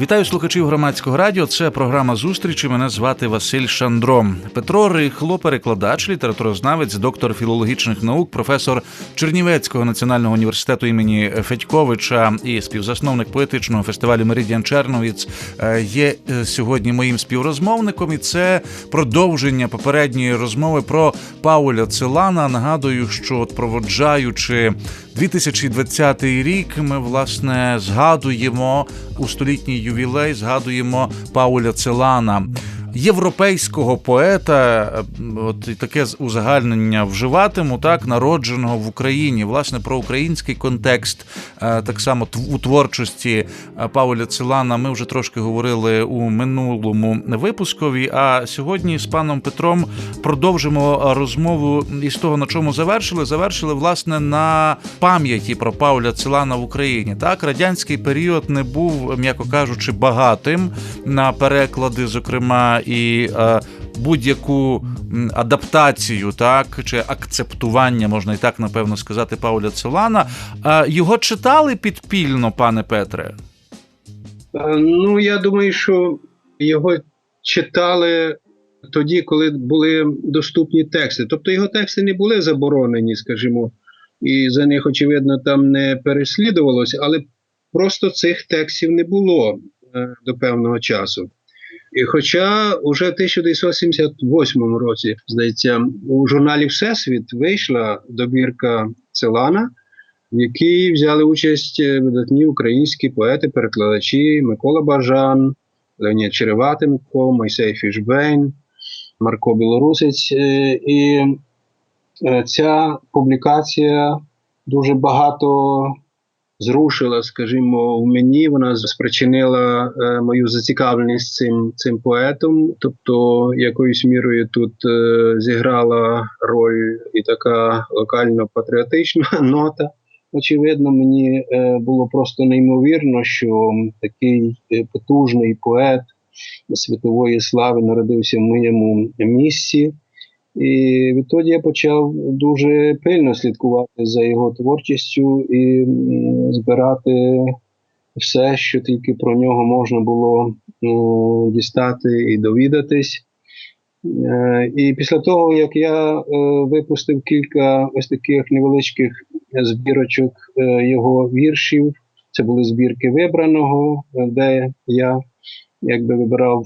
Вітаю слухачів громадського радіо. Це програма зустрічі. Мене звати Василь Шандро. Петро Рихло, перекладач, літературознавець, доктор філологічних наук, професор Чернівецького національного університету імені Федьковича і співзасновник поетичного фестивалю Меридіан Черновіц е, є е, сьогодні моїм співрозмовником. І це продовження попередньої розмови про Пауля Целана. Нагадую, що проводжаючи 2020 рік, ми власне згадуємо у столітній ювілей, згадуємо Пауля Целана. Європейського поета, от і таке узагальнення вживатиму, так народженого в Україні, власне, про український контекст, е, так само у творчості е, Пауля Целана. Ми вже трошки говорили у минулому випускові. А сьогодні з паном Петром продовжимо розмову із того, на чому завершили. Завершили власне на пам'яті про Пауля Целана в Україні. Так, радянський період не був, м'яко кажучи, багатим на переклади, зокрема і е, будь-яку адаптацію, так чи акцептування, можна і так напевно сказати, Пауля Целана. Е, його читали підпільно, пане Петре? Е, ну, я думаю, що його читали тоді, коли були доступні тексти. Тобто його тексти не були заборонені, скажімо, і за них, очевидно, там не переслідувалося, але просто цих текстів не було е, до певного часу. І Хоча уже в 1978 році, здається, у журналі Всесвіт вийшла добірка Целана, в якій взяли участь видатні українські поети, перекладачі Микола Бажан, Леонід Череватенко, Мойсей Фішбейн, Марко Білорусець. І ця публікація дуже багато зрушила, скажімо, в мені. Вона спричинила е, мою зацікавленість цим цим поетом. Тобто, якоюсь мірою тут е, зіграла роль і така локально-патріотична нота. Очевидно, мені е, було просто неймовірно, що такий е, потужний поет світової слави народився в моєму місці. І відтоді я почав дуже пильно слідкувати за його творчістю і збирати все, що тільки про нього можна було ну, дістати і довідатись. Е, і після того, як я е, випустив кілька ось таких невеличких збірочок е, його віршів, це були збірки вибраного, де я якби вибирав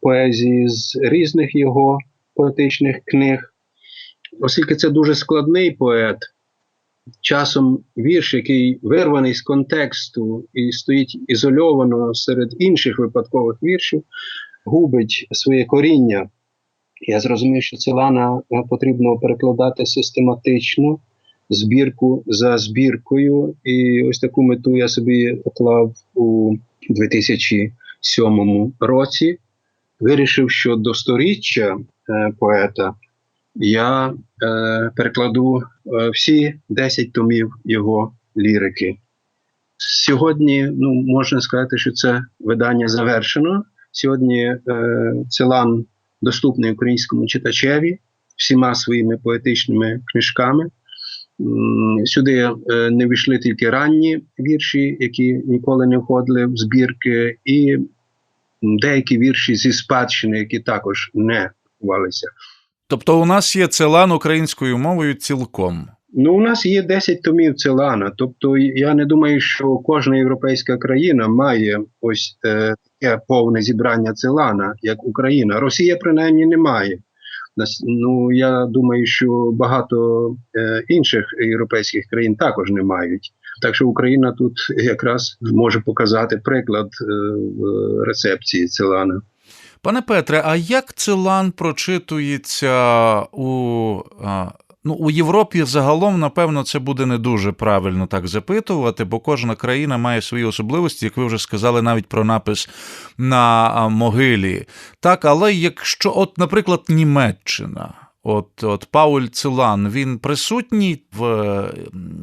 поезії з різних його поетичних книг, оскільки це дуже складний поет, часом вірш, який вирваний з контексту і стоїть ізольовано серед інших випадкових віршів, губить своє коріння. Я зрозумів, що Целана е, потрібно перекладати систематично, збірку за збіркою. І ось таку мету я собі поклав у 2007 році. Вирішив, що до сторіччя Е, поета, я е, перекладу е, всі 10 томів його лірики. Сьогодні ну, можна сказати, що це видання завершено. Сьогодні е, Целан доступний українському читачеві всіма своїми поетичними книжками. Сюди е, не війшли тільки ранні вірші, які ніколи не входили в збірки, і деякі вірші зі спадщини, які також не спілкувалися. Тобто, у нас є целан українською мовою цілком. Ну, у нас є 10 томів целана. Тобто, я не думаю, що кожна європейська країна має ось е, таке повне зібрання целана, як Україна. Росія принаймні не має. Ну я думаю, що багато е, інших європейських країн також не мають. Так що Україна тут якраз може показати приклад е, в рецепції целана. Пане Петре, а як Целан прочитується у. Ну, у Європі загалом, напевно, це буде не дуже правильно так запитувати, бо кожна країна має свої особливості, як ви вже сказали, навіть про напис на могилі. Так, але якщо, от, наприклад, Німеччина, От, от Пауль Цилан, він присутній в е,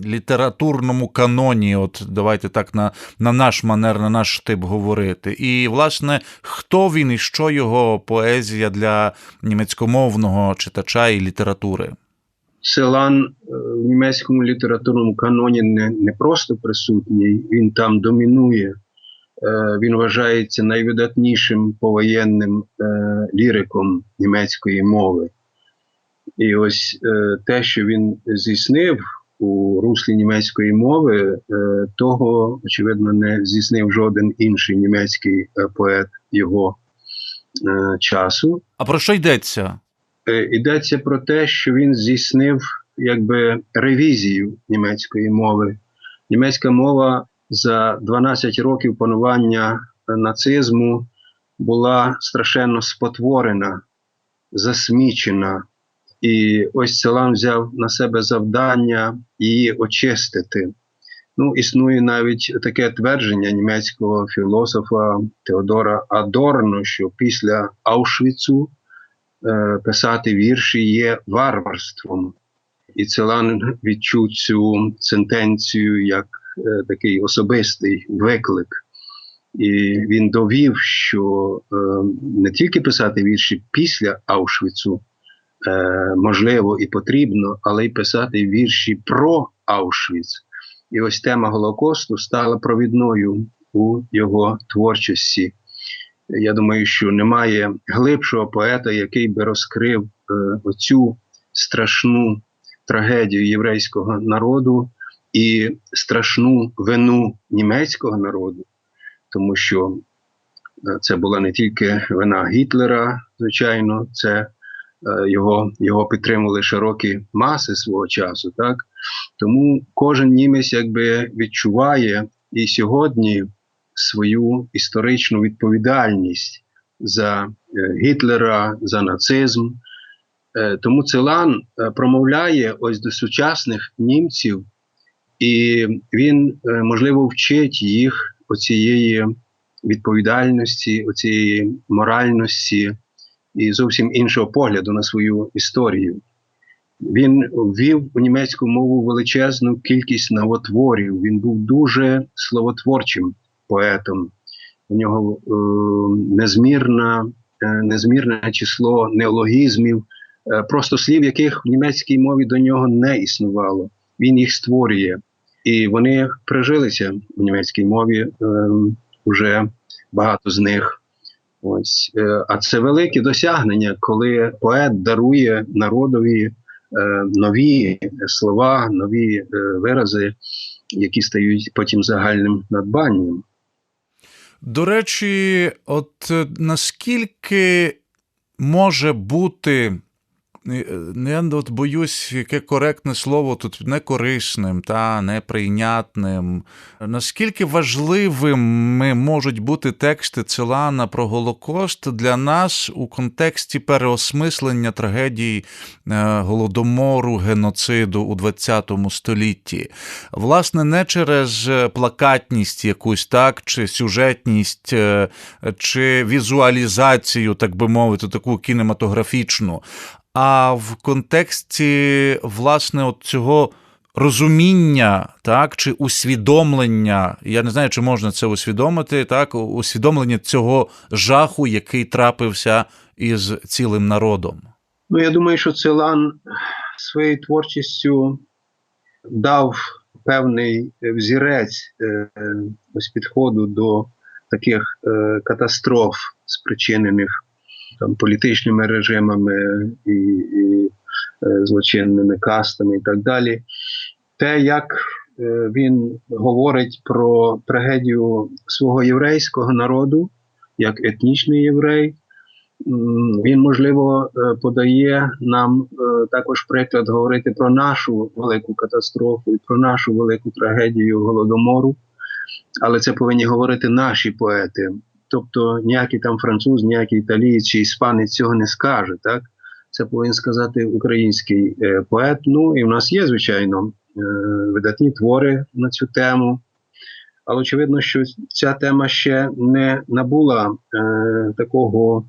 літературному каноні, от давайте так на, на наш манер, на наш тип говорити. І, власне, хто він і що його поезія для німецькомовного читача і літератури? Селан е, в німецькому літературному каноні не, не просто присутній, він там домінує. Е, Він вважається найвидатнішим повоєнним ліриком німецької мови. І ось е, те, що він здійснив у руслі німецької мови, е, того, очевидно, не здійснив жоден інший німецький е, поет його часу. А про що йдеться? Йдеться про те, що він здійснив якби ревізію німецької мови. Німецька мова за 12 років панування нацизму була страшенно спотворена, засмічена. І ось Целан взяв на себе завдання її очистити. Ну, існує навіть таке твердження німецького філософа Теодора Адорно, що після Аушвіцу е, писати вірші є варварством. І Целан відчув цю сентенцію як е, такий особистий виклик. І він довів, що е, не тільки писати вірші після Аушвіцу е, можливо і потрібно, але й писати вірші про Аушвіц. І ось тема Голокосту стала провідною у його творчості. Я думаю, що немає глибшого поета, який би розкрив е, оцю страшну трагедію єврейського народу і страшну вину німецького народу, тому що е, це була не тільки вина Гітлера, звичайно, це його, його підтримували широкі маси свого часу. Так? Тому кожен німець якби відчуває і сьогодні свою історичну відповідальність за е, Гітлера, за нацизм. Е, Тому Целан е, промовляє ось до сучасних німців, і він, е, можливо, вчить їх оцієї відповідальності, оцієї моральності і зовсім іншого погляду на свою історію. Він ввів у німецьку мову величезну кількість новотворів. Він був дуже словотворчим поетом. У нього е, незмірна, е, незмірне число неологізмів, е, просто слів, яких в німецькій мові до нього не існувало. Він їх створює. І вони прижилися в німецькій мові е, вже багато з них. Ось, е, а це велике досягнення, коли поет дарує народові е, нові слова, нові е, вирази, які стають потім загальним надбанням. До речі, от наскільки може бути, я от боюсь, яке коректне слово тут некорисним та неприйнятним. Наскільки важливими можуть бути тексти Целана про Голокост для нас у контексті переосмислення трагедій е, голодомору, геноциду у ХХ столітті? Власне, не через плакатність якусь так, чи сюжетність, е, чи візуалізацію, так би мовити, таку кінематографічну, а в контексті власне от цього розуміння, так, чи усвідомлення, я не знаю, чи можна це усвідомити, так, усвідомлення цього жаху, який трапився із цілим народом. Ну, я думаю, що Целан своєю творчістю дав певний взірець е, ось підходу до таких е, катастроф, спричинених там, політичними режимами і, і е, злочинними кастами і так далі. Те, як е, він говорить про трагедію свого єврейського народу, як етнічний єврей, він, можливо, е, подає нам також приклад говорити про нашу велику катастрофу і про нашу велику трагедію голодомору. Але це повинні говорити наші поети. Тобто ніякий там француз, ніякий італієць чи іспанець цього не скаже. Так? Це повинен сказати український е, поет. Ну і в нас є, звичайно, е, видатні твори на цю тему. Але очевидно, що ця тема ще не набула е, такого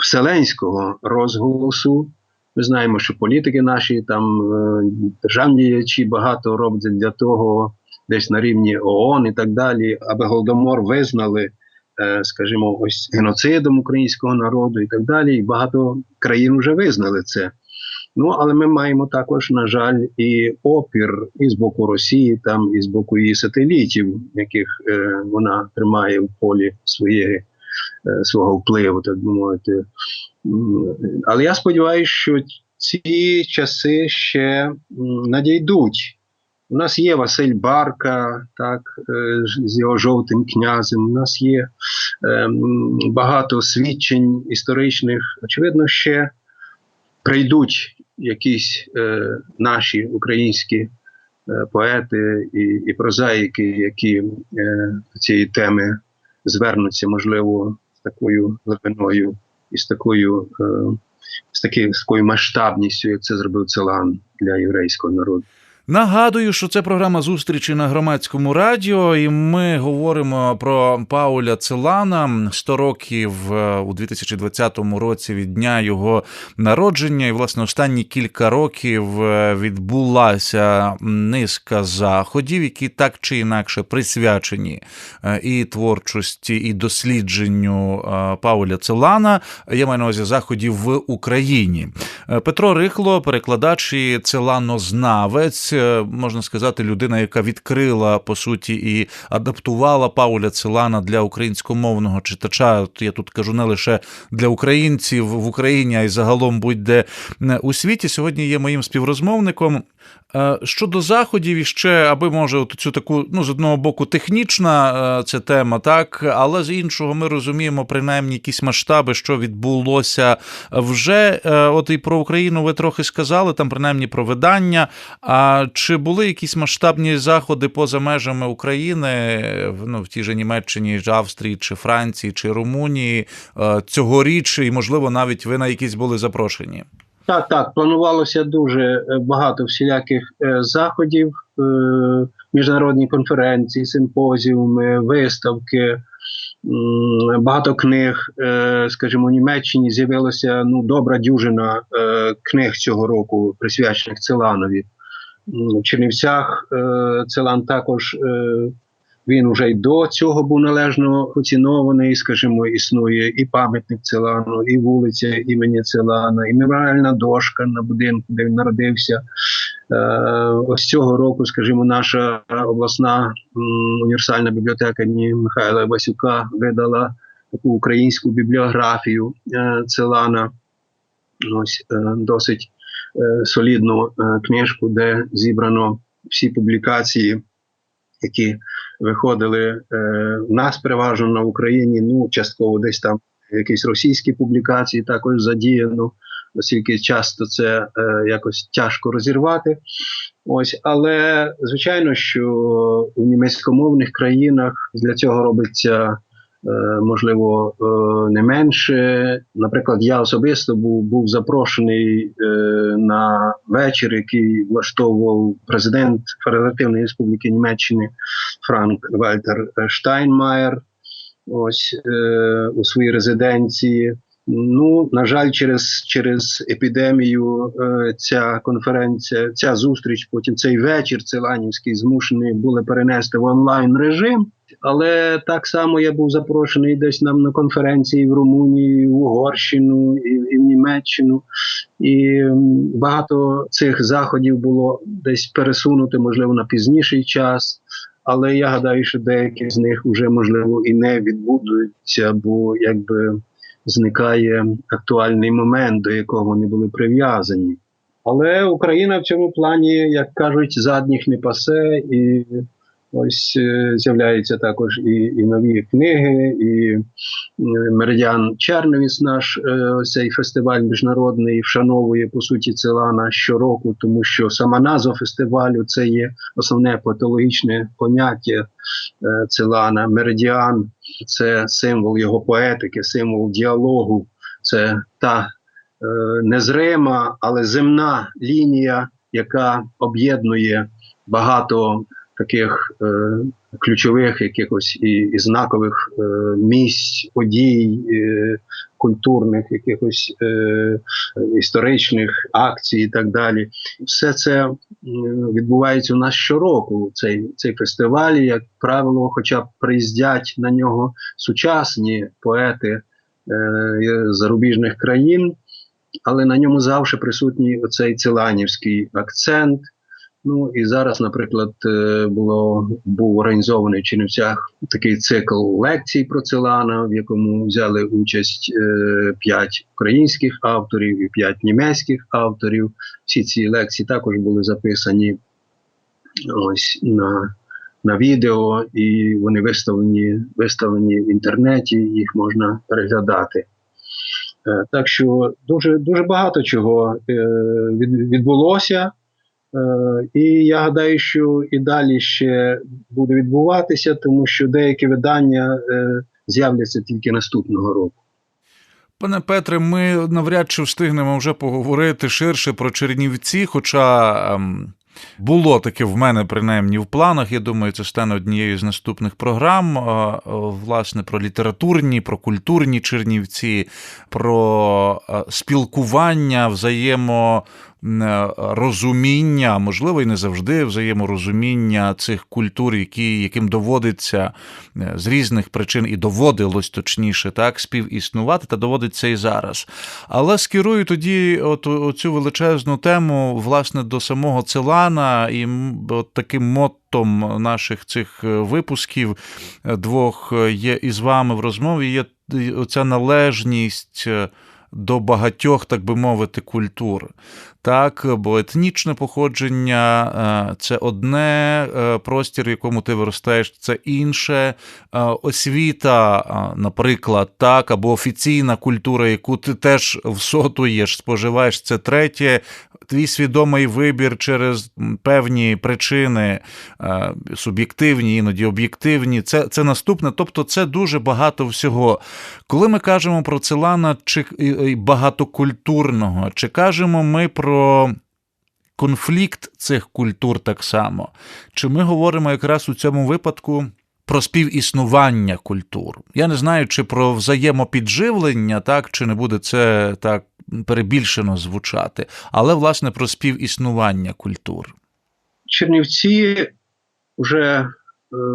вселенського розголосу. Ми знаємо, що політики наші там е, державні діячі багато роблять для того, десь на рівні ООН і так далі, аби голодомор визнали, скажімо, ось геноцидом українського народу і так далі. І багато країн вже визнали це. Ну, але ми маємо також, на жаль, і опір і з боку Росії, там, і з боку її сателітів, яких е, вона тримає в полі своєї, е, свого впливу, так би мовити. Але я сподіваюся, що ці часи ще надійдуть. У нас є Василь Барка, так, е, з його жовтим князем. У нас є е, багато свідчень історичних. Очевидно, ще прийдуть якісь е, наші українські е, поети і, і прозаїки, які е, цієї теми звернуться, можливо, з такою глибиною і з такою, е, з такою масштабністю, як це зробив Целан для єврейського народу. Нагадую, що це програма зустрічі на громадському радіо, і ми говоримо про Пауля Целана 100 років е, у 2020 році від дня його народження. І власне останні кілька років е, відбулася низка заходів, які так чи інакше присвячені е, і творчості, і дослідженню Пауля Целана. Я маю на увазі заходів в Україні. Петро Рихло, перекладач і целанознавець, е, можна сказати, людина, яка відкрила по суті і адаптувала Пауля Целана для українськомовного читача. Я тут кажу не лише для українців в Україні, а й загалом будь-де е, у світі. Сьогодні є моїм співрозмовником. Е, Щодо заходів, іще, аби може от цю таку, ну з одного боку, технічна е, ця тема, так, але з іншого ми розуміємо принаймні якісь масштаби, що відбулося вже. Е, От і про Україну ви трохи сказали, там принаймні про видання. А чи були якісь масштабні заходи поза межами України, ну, в тій же Німеччині, чи Австрії, чи Франції, чи Румунії цьогоріч, і можливо навіть ви на якісь були запрошені? Так, так, планувалося дуже е, багато всіляких е, заходів, е, міжнародні конференції, симпозіуми, виставки, багато книг. Скажімо, у Німеччині з'явилася ну, добра дюжина книг цього року, присвячених Целанові. В Чернівцях Целан також. Він вже й до цього був належно оцінований, скажімо, існує і пам'ятник Целану, і вулиця імені Целана, і меморіальна дошка на будинку, де він народився. Е, ось цього року, скажімо, наша обласна універсальна бібліотека Михайла Васюка видала таку українську бібліографію е, Целана. Ось е, досить солідну книжку, де зібрано всі публікації, які виходили е, в нас переважно на Україні. Ну, частково десь там якісь російські публікації також задіяно, оскільки часто це е, якось тяжко розірвати. Ось, але звичайно, що у німецькомовних країнах для цього робиться. Е, Можливо, е, не менше. Наприклад, я особисто був був запрошений е, на вечір, який влаштовував президент Федеративної Республіки Німеччини Франк Вальтер Штайнмаєр. Ось у своїй резиденції. Ну, на жаль, через, через епідемію ця конференція, ця зустріч, потім цей вечір Целанівський змушений були перенести в онлайн режим. Але так само я був запрошений десь нам на конференції в Румунії, в Угорщину і, і в Німеччину. І багато цих заходів було десь пересунути, можливо, на пізніший час. Але я гадаю, що деякі з них вже можливо і не відбудуться, бо якби зникає актуальний момент, до якого вони були прив'язані. Але Україна в цьому плані, як кажуть, задніх не пасе, і ось е, з'являються також і, і нові книги, і е, Меридіан Черновіс, наш е, цей фестиваль міжнародний, вшановує по суті Целана щороку, тому що сама назва фестивалю це є основне патологічне поняття Целана. Меридіан це символ його поетики, символ діалогу, це та е, незрима, але земна лінія, яка об'єднує багато таких е, ключових якихось і, і знакових е, місць, подій, е, культурних, якихось е, історичних акцій і так далі. Все це відбувається у нас щороку. Цей цей фестиваль, як правило, хоча б приїздять на нього сучасні поети е, зарубіжних країн, але на ньому завжди присутній оцей целанівський акцент. Ну і зараз, наприклад, е, було був організований в Чернівцях такий цикл лекцій про Целана, в якому взяли участь е, п'ять українських авторів і п'ять німецьких авторів. Всі ці лекції також були записані ось на на відео, і вони виставлені виставлені в інтернеті, їх можна переглядати. Е, так що дуже дуже багато чого відбулося. Е, і я гадаю, що і далі ще буде відбуватися, тому що деякі видання е, з'являться тільки наступного року. Пане Петре, ми навряд чи встигнемо вже поговорити ширше про Чернівці, хоча ем, було таке в мене, принаймні, в планах. Я думаю, це стане однією з наступних програм. Е, власне, про літературні, про культурні Чернівці, про спілкування, взаємо. Е, розуміння, можливо, і не завжди взаєморозуміння цих культур, які, яким доводиться е, з різних причин і доводилось точніше так співіснувати, та доводиться і зараз. Але скерую тоді от, оцю величезну тему власне до самого Целана і от таким моттом наших цих е, випусків двох є із вами в розмові. Є оця належність до багатьох, так би мовити, культур. Так, бо етнічне походження е, це одне, е, простір, в якому ти виростаєш, це інше. Е, освіта, наприклад, так, або офіційна культура, яку ти теж всотуєш, споживаєш, це третє. Твій свідомий вибір через певні причини, суб'єктивні, іноді об'єктивні, це це наступне. Тобто, це дуже багато всього. Коли ми кажемо про Целана чи багатокультурного, чи кажемо ми про конфлікт цих культур так само. Чи ми говоримо якраз у цьому випадку про співіснування культур? Я не знаю, чи про взаємопідживлення, так, чи не буде це так перебільшено звучати, але власне про співіснування культур. Чернівці вже е,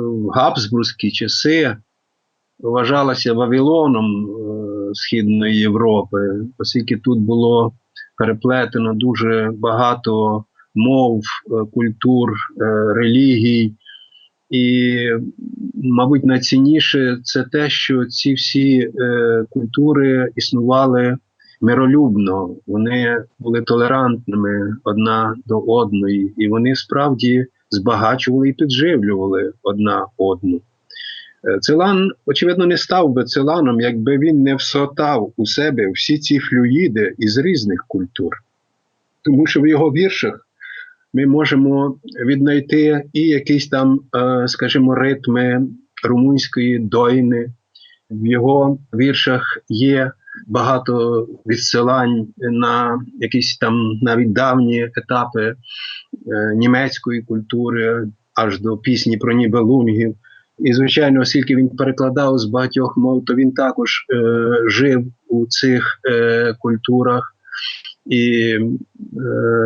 в Габсбурзькі часи вважалися Вавилоном е, Східної Європи, оскільки тут було переплетено дуже багато мов, е, культур, релігій. І, мабуть, найцінніше це те, що ці всі е, культури існували миролюбно, вони були толерантними одна до одної, і вони справді збагачували і підживлювали одна одну. Е, Целан, очевидно, не став би Целаном, якби він не всотав у себе всі ці флюїди із різних культур. Тому що в його віршах ми можемо віднайти і якісь там, е, скажімо, ритми румунської дойни. В його віршах є багато відсилань на якісь там навіть давні етапи е, німецької культури, аж до пісні про Нібелунгів. І, звичайно, оскільки він перекладав з багатьох мов, то він також е, жив у цих е, культурах. І, е,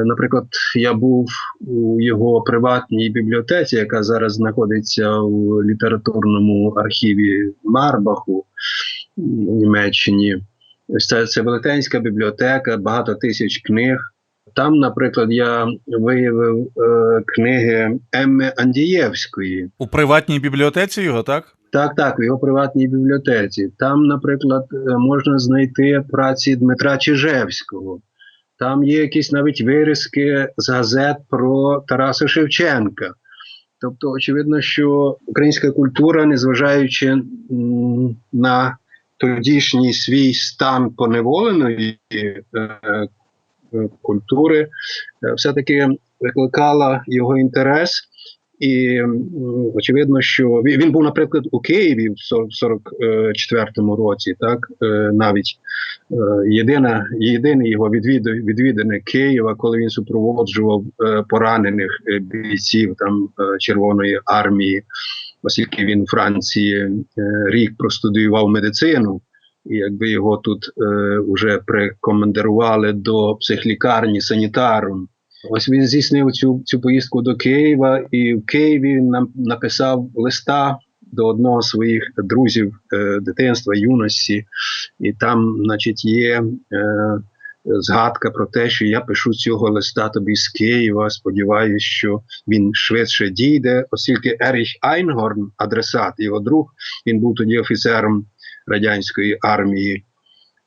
наприклад, я був у його приватній бібліотеці, яка зараз знаходиться в літературному архіві Марбаху в Німеччині. Ось це, це велетенська бібліотека, багато тисяч книг. Там, наприклад, я виявив е, книги Емми Андієвської у приватній бібліотеці його, так? Так, так, в його приватній бібліотеці. Там, наприклад, е, можна знайти праці Дмитра Чижевського. Там є якісь навіть вирізки з газет про Тараса Шевченка. Тобто, очевидно, що українська культура, незважаючи на тодішній свій стан поневоленої е, культури, е, все-таки викликала його інтерес. І очевидно, що він був, наприклад, у Києві в 44-му році, так е, навіть е, єдина, єдине його відвідане Києва, коли він супроводжував поранених бійців там Червоної армії оскільки він у Франції е, рік простудіював медицину, і якби його тут е, вже прикомандирували до психлікарні санітаром. Ось він здійснив цю, цю поїздку до Києва, і в Києві нам написав листа до одного з своїх друзів е, дитинства, юності, і там, значить, є е, згадка про те, що я пишу цього листа тобі з Києва. Сподіваюсь, що він швидше дійде, оскільки Еріх Айнгорн, адресат, його друг, він був тоді офіцером радянської армії.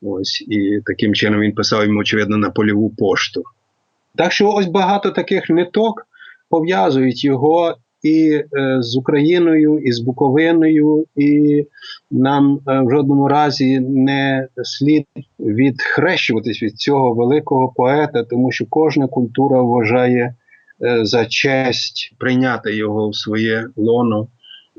Ось і таким чином він писав йому, очевидно, на польову пошту. Так що ось багато таких ниток пов'язують його і е, з Україною, і з Буковиною, і нам е, в жодному разі не слід відхрещуватись від цього великого поета, тому що кожна культура вважає е, за честь прийняти його в своє лоно.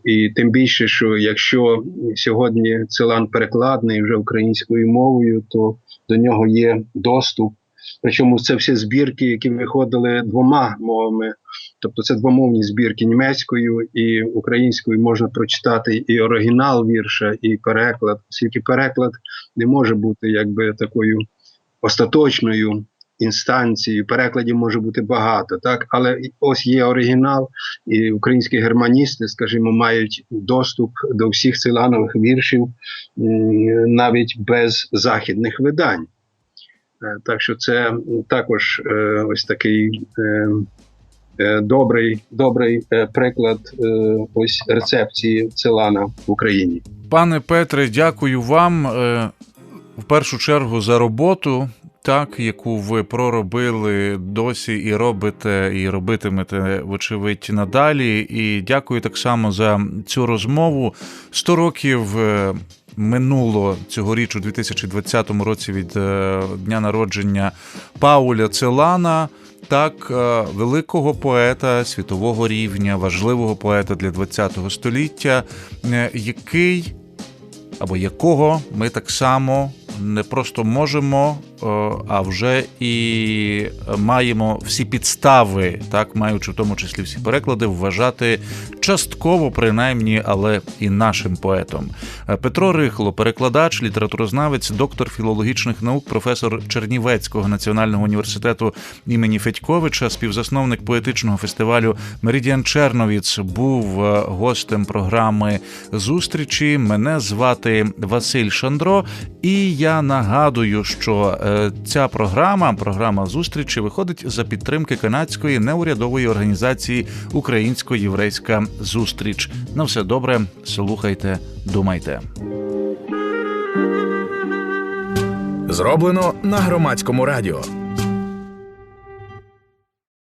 І тим більше, що якщо сьогодні Целан перекладений вже українською мовою, то до нього є доступ. Причому це всі збірки, які виходили двома мовами. Тобто це двомовні збірки німецькою і українською можна прочитати і оригінал вірша, і переклад, оскільки переклад не може бути якби такою остаточною інстанцією. Перекладів може бути багато, так але ось є оригінал, і українські германісти, скажімо, мають доступ до всіх циланових віршів навіть без західних видань. Е, так що це також е, ось такий е, добрий добрий приклад ось рецепції Целана в Україні. Пане Петре, дякую вам в першу чергу за роботу. Так, яку ви проробили досі і робите, і робитимете, вочевидь, надалі. І дякую так само за цю розмову. Сто років минуло цьогоріч у 2020 році від дня народження Пауля Целана. Так, великого поета світового рівня, важливого поета для ХХ століття, який або якого ми так само не просто можемо, а вже і маємо всі підстави, так маючи в тому числі всі переклади, вважати частково, принаймні, але і нашим поетом. Петро Рихло, перекладач, літературознавець, доктор філологічних наук, професор Чернівецького національного університету імені Федьковича, співзасновник поетичного фестивалю Меридіан Черновіц, був гостем програми зустрічі. Мене звати Василь Шандро, і я нагадую, що ця програма, програма зустрічі, виходить за підтримки канадської неурядової організації Українсько-Єврейська зустріч. На все добре, слухайте, думайте. Зроблено на громадському радіо.